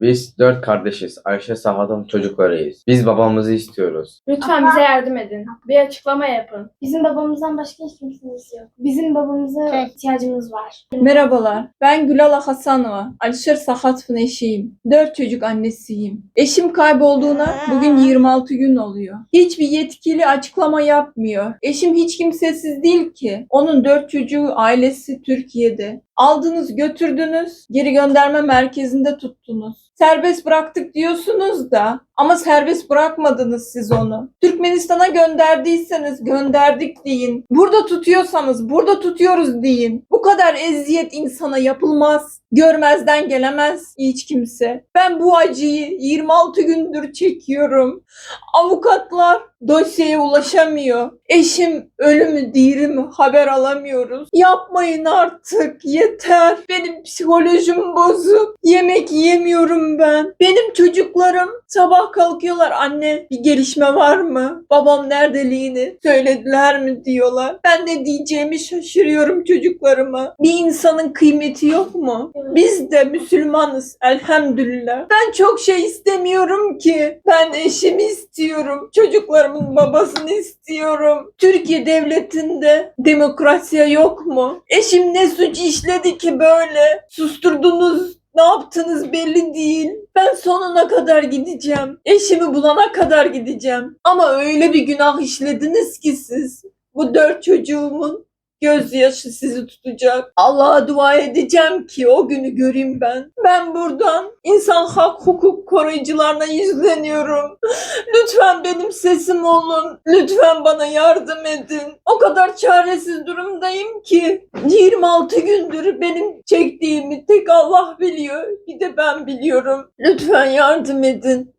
Biz dört kardeşiz. Ayşe Sahat'ın çocuklarıyız. Biz babamızı istiyoruz. Lütfen bize yardım edin. Bir açıklama yapın. Bizim babamızdan başka hiç kimsemiz yok. Bizim babamıza ihtiyacımız var. Merhabalar, ben Gülala Hasanova. Alişer Sahatov'un eşiyim. Dört çocuk annesiyim. Eşim kaybolduğuna bugün 26 gün oluyor. Hiçbir yetkili açıklama yapmıyor. Eşim hiç kimsesiz değil ki. Onun dört çocuğu ailesi Türkiye'de. Aldınız götürdünüz, geri gönderme merkezinde tuttunuz. Serbest bıraktık diyorsunuz da ama serbest bırakmadınız siz onu. Türkmenistan'a gönderdiyseniz gönderdik deyin. Burada tutuyorsanız burada tutuyoruz deyin. Bu kadar eziyet insana yapılmaz. Görmezden gelemez hiç kimse. Ben bu acıyı 26 gündür çekiyorum. Avukatlar dosyaya ulaşamıyor. Eşim ölü mü diri mi haber alamıyoruz. Yapmayın artık yeter. Benim psikolojim bozuk. Yemek yemiyorum ben. Benim çocuklarım sabah kalkıyorlar anne bir gelişme var mı? Babam neredeliğini söylediler mi diyorlar. Ben ne diyeceğimi şaşırıyorum çocuklarıma. Bir insanın kıymeti yok mu? Biz de Müslümanız elhamdülillah. Ben çok şey istemiyorum ki. Ben eşimi istiyorum. Çocuklarımın babasını istiyorum. Türkiye devletinde demokrasiye yok mu? Eşim ne suç işledi ki böyle? Susturdunuz ne yaptınız belli değil. Ben sonuna kadar gideceğim. Eşimi bulana kadar gideceğim. Ama öyle bir günah işlediniz ki siz. Bu dört çocuğumun gözyaşı sizi tutacak. Allah'a dua edeceğim ki o günü göreyim ben. Ben buradan insan hak hukuk koruyucularına yüzleniyorum. Lütfen benim sesim olun. Lütfen bana yardım edin. O kadar çaresiz durumdayım ki 26 gündür benim çektiğimi tek Allah biliyor. Bir de ben biliyorum. Lütfen yardım edin.